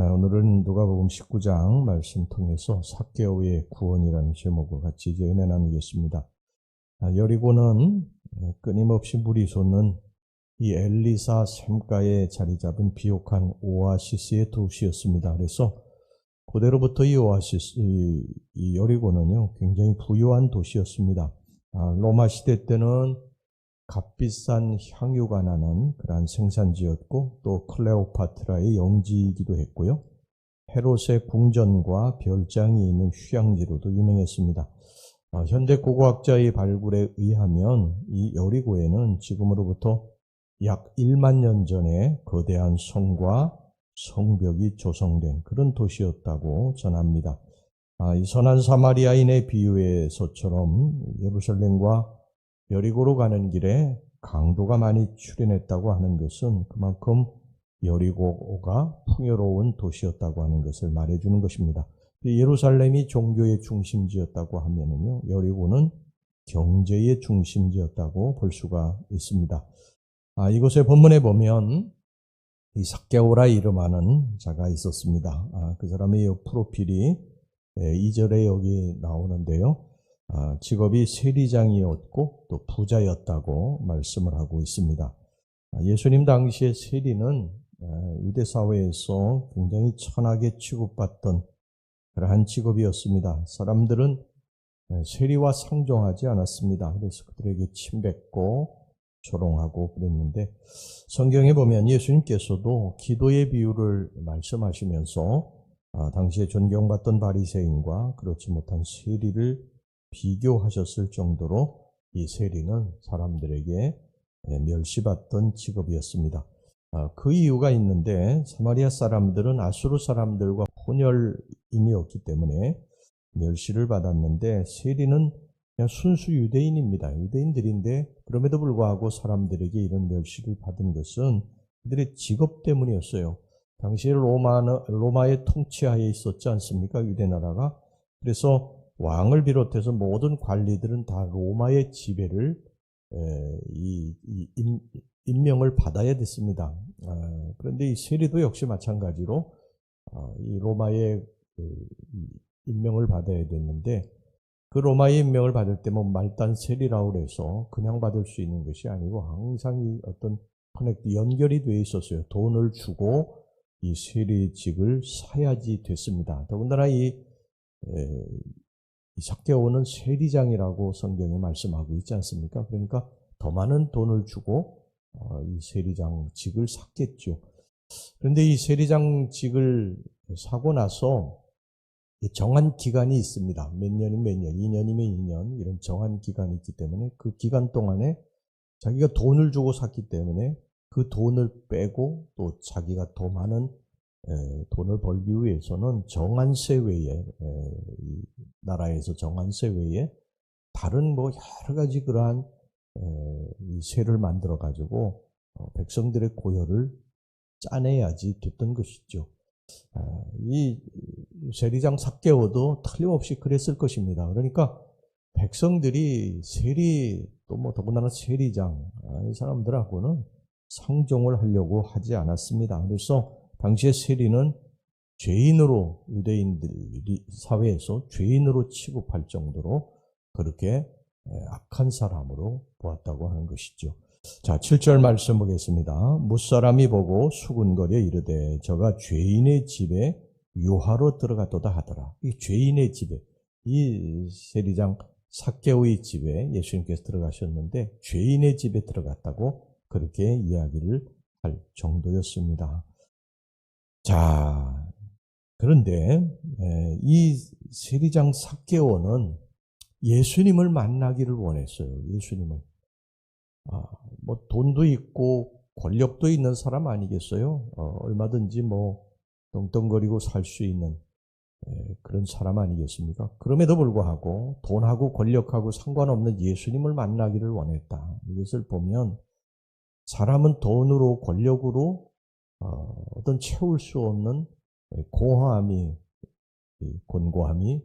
아, 오늘은 누가복음 19장 말씀 통해서 사개오의 구원이라는 제목을 같이 이제 은혜 나누겠습니다. 아, 여리고는 끊임없이 물이 솟는 이 엘리사 샘가에 자리 잡은 비옥한 오아시스의 도시였습니다. 그래서 고대로부터 이 오아시스, 이, 이 여리고는요, 굉장히 부유한 도시였습니다. 아, 로마 시대 때는 값비싼 향유가 나는 그러한 생산지였고 또 클레오파트라의 영지이기도 했고요. 헤롯의 궁전과 별장이 있는 휴양지로도 유명했습니다. 어, 현대 고고학자의 발굴에 의하면 이 여리고에는 지금으로부터 약 1만 년 전에 거대한 성과 성벽이 조성된 그런 도시였다고 전합니다. 아, 이 선한 사마리아인의 비유에서처럼 예루살렘과 여리고로 가는 길에 강도가 많이 출현했다고 하는 것은 그만큼 여리고가 풍요로운 도시였다고 하는 것을 말해주는 것입니다. 예루살렘이 종교의 중심지였다고 하면은요, 여리고는 경제의 중심지였다고 볼 수가 있습니다. 아, 이곳의 본문에 보면 이 삭개오라 이름하는 자가 있었습니다. 아, 그 사람의 프로필이 2절에 여기 나오는데요. 아, 직업이 세리장이었고 또 부자였다고 말씀을 하고 있습니다. 아, 예수님 당시의 세리는 아, 유대 사회에서 굉장히 천하게 취급받던 그러한 직업이었습니다. 사람들은 세리와 상종하지 않았습니다. 그래서 그들에게 침뱉고 조롱하고 그랬는데 성경에 보면 예수님께서도 기도의 비유를 말씀하시면서 당시에 존경받던 바리새인과 그렇지 못한 세리를 비교하셨을 정도로 이 세리는 사람들에게 예, 멸시받던 직업이었습니다. 아, 그 이유가 있는데 사마리아 사람들은 아수르 사람들과 혼혈인이었기 때문에 멸시를 받았는데 세리는 그냥 순수 유대인입니다. 유대인들인데 그럼에도 불구하고 사람들에게 이런 멸시를 받은 것은 그들의 직업 때문이었어요. 당시에 로마 로마의 통치하에 있었지 않습니까? 유대 나라가. 그래서 왕을 비롯해서 모든 관리들은 다 로마의 지배를 이, 이 임, 임명을 받아야 됐습니다. 아, 그런데 이 세리도 역시 마찬가지로 아, 이 로마의 그, 임명을 받아야 됐는데 그 로마의 임명을 받을 때면 뭐 말단 세리라고 해서 그냥 받을 수 있는 것이 아니고 항상 이 어떤 커넥트 연결이 되어 있었어요. 돈을 주고 이 세리직을 사야지 됐습니다. 더군다나 이이 삭개오는 세리장이라고 성경에 말씀하고 있지 않습니까? 그러니까 더 많은 돈을 주고 어, 이 세리장직을 샀겠죠. 그런데 이 세리장직을 사고 나서 정한 기간이 있습니다. 몇 년이면 몇 년, 2년이면 2년 이런 정한 기간이 있기 때문에 그 기간 동안에 자기가 돈을 주고 샀기 때문에 그 돈을 빼고 또 자기가 더 많은 돈을 벌기 위해서는 정한세 외에 나라에서 정한세 외에 다른 뭐 여러 가지 그러한 세를 만들어 가지고 어, 백성들의 고열을 짜내야지 됐던 것이죠. 아, 이 세리장 삭개오도 틀림없이 그랬을 것입니다. 그러니까 백성들이 세리 또 뭐 더군다나 세리장 아, 이 사람들하고는 상종을 하려고 하지 않았습니다. 그래서 당시의 세리는 죄인으로 유대인들 사회에서 죄인으로 취급할 정도로 그렇게 악한 사람으로 보았다고 하는 것이죠. 자, 7절 말씀 보겠습니다. 무사람이 보고 수군거려 이르되 저가 죄인의 집에 유하로 들어갔도다 하더라. 이 죄인의 집에 이 세리장 사케오의 집에 예수님께서 들어가셨는데 죄인의 집에 들어갔다고 그렇게 이야기를 할 정도였습니다. 자, 그런데 이 세리장 사개오는 예수님을 만나기를 원했어요. 예수님을. 아, 뭐 돈도 있고 권력도 있는 사람 아니겠어요? 어, 얼마든지 뭐 떵떵거리고 살 수 있는 그런 사람 아니겠습니까? 그럼에도 불구하고 돈하고 권력하고 상관없는 예수님을 만나기를 원했다. 이것을 보면 사람은 돈으로 권력으로 어, 어떤 채울 수 없는 고함이, 곤고함이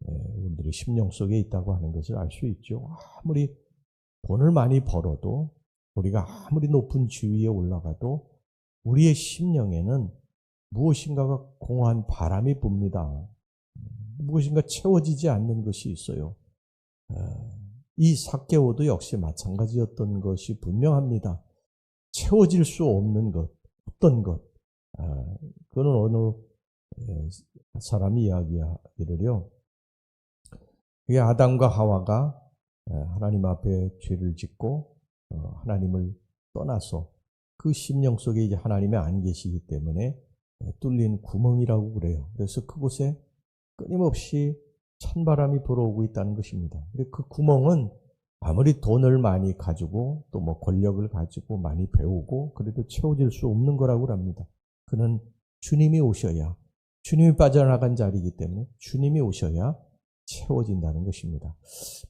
우리들의 심령 속에 있다고 하는 것을 알 수 있죠. 아무리 돈을 많이 벌어도 우리가 아무리 높은 지위에 올라가도 우리의 심령에는 무엇인가가 공허한 바람이 붑니다. 무엇인가 채워지지 않는 것이 있어요. 어, 이 사개오도 역시 마찬가지였던 것이 분명합니다. 채워질 수 없는 것, 어떤 것. 어, 그거는 어느 에, 사람이 이야기하기를요. 그게 아담과 하와가 에, 하나님 앞에 죄를 짓고 어, 하나님을 떠나서 그 심령 속에 이제 하나님이 안 계시기 때문에 에, 뚫린 구멍이라고 그래요. 그래서 그곳에 끊임없이 찬바람이 불어오고 있다는 것입니다. 그 구멍은 아무리 돈을 많이 가지고 또 뭐 권력을 가지고 많이 배우고 그래도 채워질 수 없는 거라고 합니다. 그는 주님이 오셔야 주님이 빠져나간 자리이기 때문에 주님이 오셔야 채워진다는 것입니다.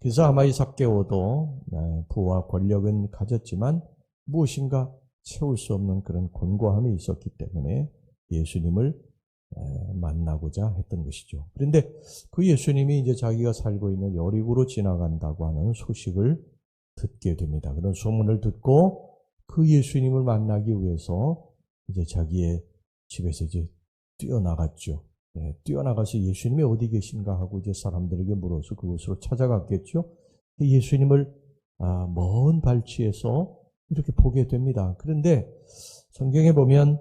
그래서 아마 이 삭개오도 네, 부와 권력은 가졌지만 무엇인가 채울 수 없는 그런 곤고함이 있었기 때문에 예수님을 만나고자 했던 것이죠. 그런데 그 예수님이 이제 자기가 살고 있는 여리고로 지나간다고 하는 소식을 듣게 됩니다. 그런 소문을 듣고 그 예수님을 만나기 위해서 이제 자기의 집에서 이제 뛰어나갔죠. 네, 뛰어나가서 예수님이 어디 계신가 하고 이제 사람들에게 물어서 그곳으로 찾아갔겠죠. 그 예수님을 아, 먼 발치에서 이렇게 보게 됩니다. 그런데 성경에 보면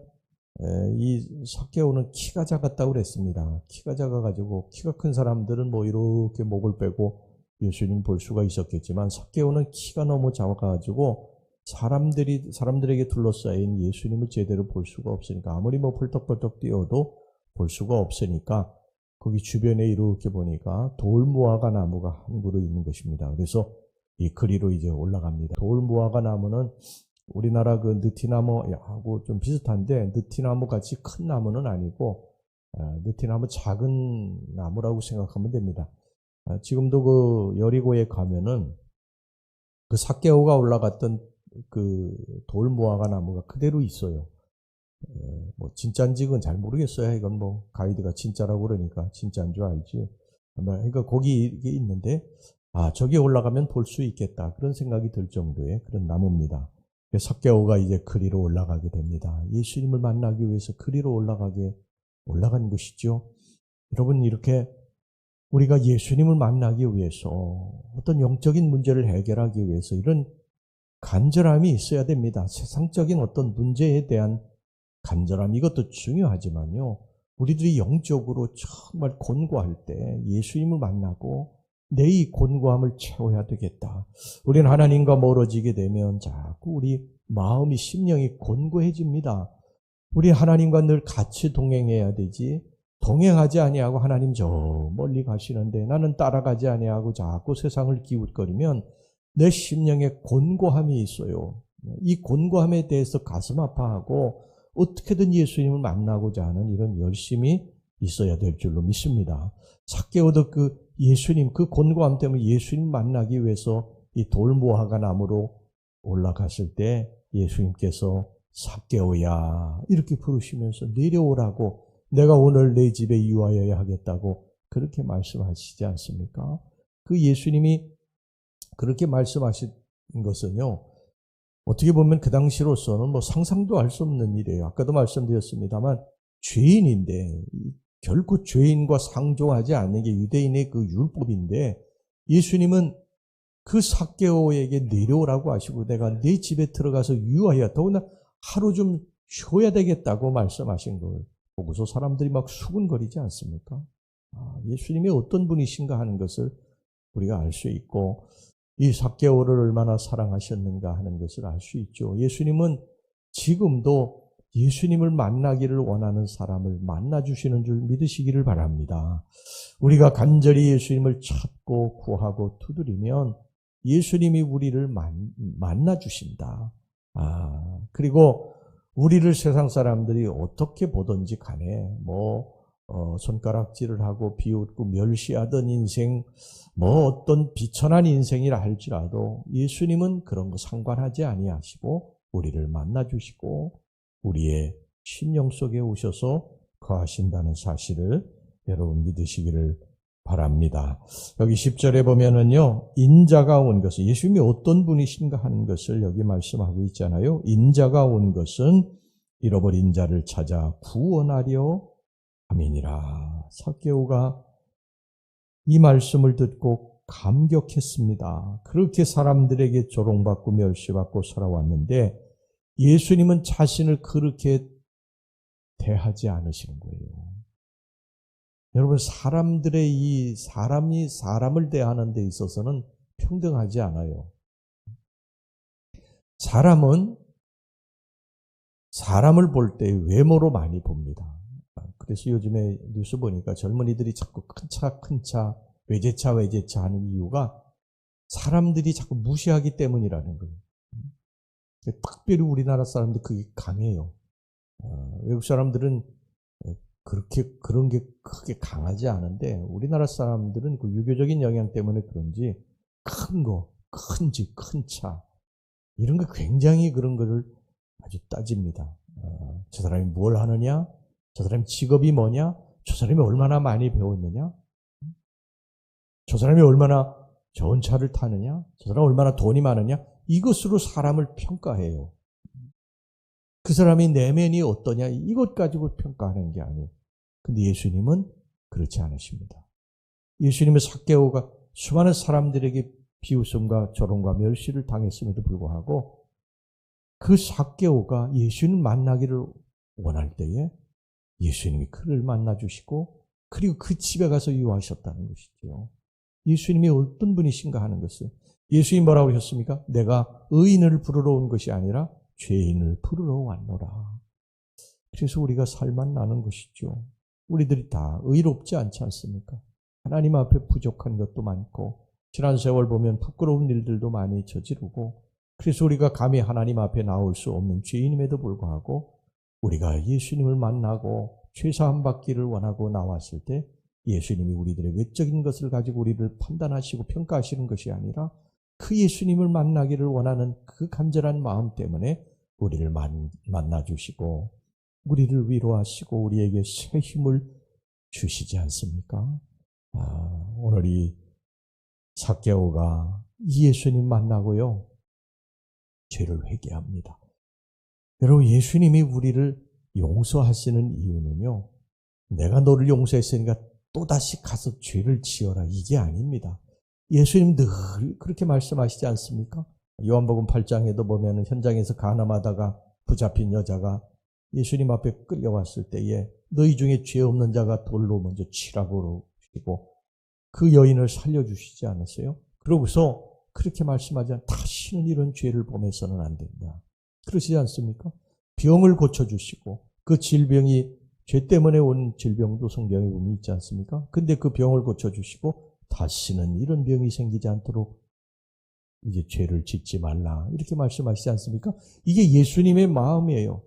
이 삭개오는 키가 작았다고 그랬습니다. 키가 작아가지고 키가 큰 사람들은 뭐 이렇게 목을 빼고 예수님 볼 수가 있었겠지만 삭개오는 키가 너무 작아가지고 사람들이 사람들에게 둘러싸인 예수님을 제대로 볼 수가 없으니까 아무리 뭐 펄떡펄떡 뛰어도 볼 수가 없으니까 거기 주변에 이렇게 보니까 돌무화과 나무가 한 그루 있는 것입니다. 그래서 이 거리로 이제 올라갑니다. 돌무화과 나무는 우리나라 그 느티나무하고 좀 비슷한데 느티나무 같이 큰 나무는 아니고 어, 느티나무 작은 나무라고 생각하면 됩니다. 어, 지금도 그 여리고에 가면은 그 삭개오가 올라갔던 그 돌무화과 나무가 그대로 있어요. 어, 뭐 진짜인지는 잘 모르겠어요. 이건 뭐 가이드가 진짜라고 그러니까 진짜인 줄 알지. 그러니까 거기 있는데 아 저기 올라가면 볼 수 있겠다 그런 생각이 들 정도의 그런 나무입니다. 석개오가 이제 그리로 올라가게 됩니다. 예수님을 만나기 위해서 그리로 올라가게 올라간 것이죠. 여러분 이렇게 우리가 예수님을 만나기 위해서 어떤 영적인 문제를 해결하기 위해서 이런 간절함이 있어야 됩니다. 세상적인 어떤 문제에 대한 간절함 이것도 중요하지만요. 우리들이 영적으로 정말 곤고할 때 예수님을 만나고 내 이 곤고함을 채워야 되겠다. 우리는 하나님과 멀어지게 되면 자꾸 우리 마음이 심령이 곤고해집니다. 우리 하나님과 늘 같이 동행해야 되지. 동행하지 아니하고 하나님 저 멀리 가시는데 나는 따라가지 아니하고 자꾸 세상을 기웃거리면 내 심령에 곤고함이 있어요. 이 곤고함에 대해서 가슴 아파하고 어떻게든 예수님을 만나고자 하는 이런 열심이 있어야 될 줄로 믿습니다. 삭개오도 그 예수님 그 곤고함 때문에 예수님 만나기 위해서 이 돌무화과 나무로 올라갔을 때 예수님께서 삭개오야 이렇게 부르시면서 내려오라고 내가 오늘 내 집에 유하여야 하겠다고 그렇게 말씀하시지 않습니까? 그 예수님이 그렇게 말씀하신 것은요. 어떻게 보면 그 당시로서는 뭐 상상도 할 수 없는 일이에요. 아까도 말씀드렸습니다만 죄인인데 결코 죄인과 상종하지 않는 게 유대인의 그 율법인데 예수님은 그 사개오에게 내려오라고 하시고 내가 네 집에 들어가서 유하여 더구나 하루 좀 쉬어야 되겠다고 말씀하신 걸 보고서 사람들이 막 수군거리지 않습니까? 아, 예수님이 어떤 분이신가 하는 것을 우리가 알 수 있고 이 사개오를 얼마나 사랑하셨는가 하는 것을 알 수 있죠. 예수님은 지금도 예수님을 만나기를 원하는 사람을 만나주시는 줄 믿으시기를 바랍니다. 우리가 간절히 예수님을 찾고 구하고 두드리면 예수님이 우리를 만, 나주신다. 아, 그리고 우리를 세상 사람들이 어떻게 보든지 간에 뭐 어, 손가락질을 하고 비웃고 멸시하던 인생, 뭐 어떤 비천한 인생이라 할지라도 예수님은 그런 거 상관하지 아니하시고 우리를 만나 주시고 우리의 심령 속에 오셔서 거하신다는 사실을 여러분 믿으시기를 바랍니다. 여기 10절에 보면은요, 인자가 온 것은, 예수님이 어떤 분이신가 하는 것을 여기 말씀하고 있잖아요. 인자가 온 것은 잃어버린 자를 찾아 구원하려 함이니라. 사개오가 이 말씀을 듣고 감격했습니다. 그렇게 사람들에게 조롱받고 멸시받고 살아왔는데 예수님은 자신을 그렇게 대하지 않으시는 거예요. 여러분, 사람들의 이 사람이 사람을 대하는 데 있어서는 평등하지 않아요. 사람은 사람을 볼 때 외모로 많이 봅니다. 그래서 요즘에 뉴스 보니까 젊은이들이 자꾸 큰 차, 큰 차, 외제차, 외제차 하는 이유가 사람들이 자꾸 무시하기 때문이라는 거예요. 특별히 우리나라 사람들 그게 강해요. 어, 외국 사람들은 그렇게 그런 게 크게 강하지 않은데 우리나라 사람들은 그 유교적인 영향 때문에 그런지 큰 거, 큰 집, 큰 차 이런 거 굉장히 그런 거를 아주 따집니다. 어, 저 사람이 뭘 하느냐, 저 사람이 직업이 뭐냐, 저 사람이 얼마나 많이 배웠느냐, 저 사람이 얼마나 좋은 차를 타느냐, 저 사람이 얼마나 돈이 많으냐 이것으로 사람을 평가해요. 그 사람의 내면이 어떠냐 이것 가지고 평가하는 게 아니에요. 근데 예수님은 그렇지 않으십니다. 예수님의 사개오가 수많은 사람들에게 비웃음과 조롱과 멸시를 당했음에도 불구하고 그 사개오가 예수님 만나기를 원할 때에 예수님이 그를 만나 주시고 그리고 그 집에 가서 유하셨다는 것이죠. 예수님이 어떤 분이신가 하는 것을 예수님 뭐라고 하셨습니까? 내가 의인을 부르러 온 것이 아니라 죄인을 부르러 왔노라. 그래서 우리가 살만 나는 것이죠. 우리들이 다 의롭지 않지 않습니까? 하나님 앞에 부족한 것도 많고 지난 세월 보면 부끄러운 일들도 많이 저지르고 그래서 우리가 감히 하나님 앞에 나올 수 없는 죄인임에도 불구하고 우리가 예수님을 만나고 죄사함 받기를 원하고 나왔을 때 예수님이 우리들의 외적인 것을 가지고 우리를 판단하시고 평가하시는 것이 아니라 그 예수님을 만나기를 원하는 그 간절한 마음 때문에 우리를 만, 만나 주시고 우리를 위로하시고 우리에게 새 힘을 주시지 않습니까? 아, 오늘 이 사개오가 예수님 만나고요. 죄를 회개합니다. 여러분 예수님이 우리를 용서하시는 이유는요. 내가 너를 용서했으니까 또다시 가서 죄를 지어라 이게 아닙니다. 예수님 늘 그렇게 말씀하시지 않습니까? 요한복음 8장에도 보면 현장에서 가늠하다가 붙잡힌 여자가 예수님 앞에 끌려왔을 때에 너희 중에 죄 없는 자가 돌로 먼저 치라고 그러시고 그 여인을 살려주시지 않았어요? 그러고서 그렇게 말씀하지 않 다시는 이런 죄를 범해서는 안 된다. 그러시지 않습니까? 병을 고쳐주시고 그 질병이 죄 때문에 온 질병도 성경에 보면 있지 않습니까? 근데 그 병을 고쳐주시고 다시는 이런 병이 생기지 않도록 이제 죄를 짓지 말라. 이렇게 말씀하시지 않습니까? 이게 예수님의 마음이에요.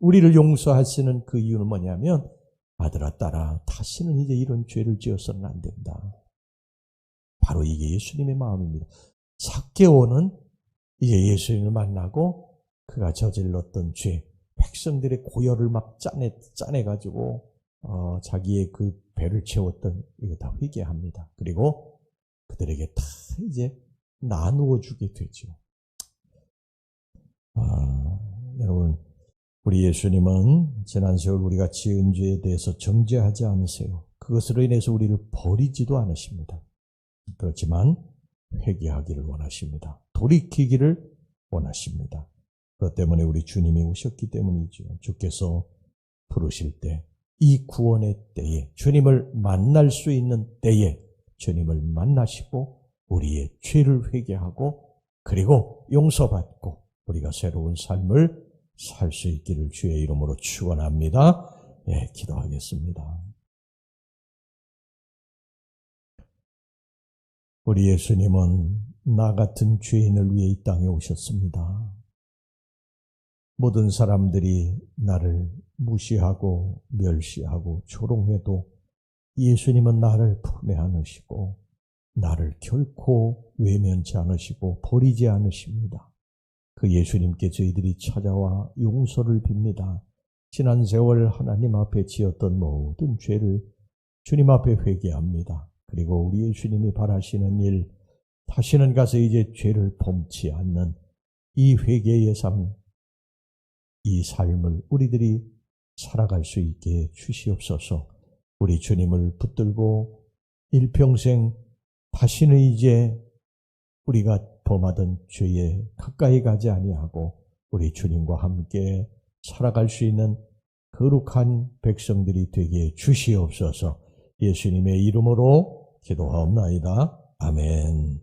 우리를 용서하시는 그 이유는 뭐냐면 아들아 딸아 다시는 이제 이런 죄를 지어서는 안 된다. 바로 이게 예수님의 마음입니다. 사개오는 이제 예수님을 만나고 그가 저질렀던 죄, 백성들의 고열을 막 짜내 짜내 가지고 어, 자기의 그 배를 채웠던 이거 다 회개합니다. 그리고 그들에게 다 이제 나누어 주게 되죠. 아, 여러분 우리 예수님은 지난 세월 우리가 지은 죄에 대해서 정죄하지 않으세요. 그것으로 인해서 우리를 버리지도 않으십니다. 그렇지만 회개하기를 원하십니다. 돌이키기를 원하십니다. 그것 때문에 우리 주님이 오셨기 때문이죠. 주께서 부르실 때, 이 구원의 때에, 주님을 만날 수 있는 때에 주님을 만나시고 우리의 죄를 회개하고 그리고 용서받고 우리가 새로운 삶을 살 수 있기를 주의 이름으로 축원합니다. 예, 기도하겠습니다. 우리 예수님은 나 같은 죄인을 위해 이 땅에 오셨습니다. 모든 사람들이 나를 무시하고 멸시하고 조롱해도 예수님은 나를 품에 안으시고 나를 결코 외면치 않으시고 버리지 않으십니다. 그 예수님께 저희들이 찾아와 용서를 빕니다. 지난 세월 하나님 앞에 지었던 모든 죄를 주님 앞에 회개합니다. 그리고 우리 예수님이 바라시는 일, 다시는 가서 이제 죄를 범치 않는 이 회개의 삶, 이 삶을 우리들이 살아갈 수 있게 주시옵소서. 우리 주님을 붙들고 일평생 다시는 이제 우리가 범하던 죄에 가까이 가지 아니하고 우리 주님과 함께 살아갈 수 있는 거룩한 백성들이 되게 주시옵소서. 예수님의 이름으로 기도하옵나이다. 아멘.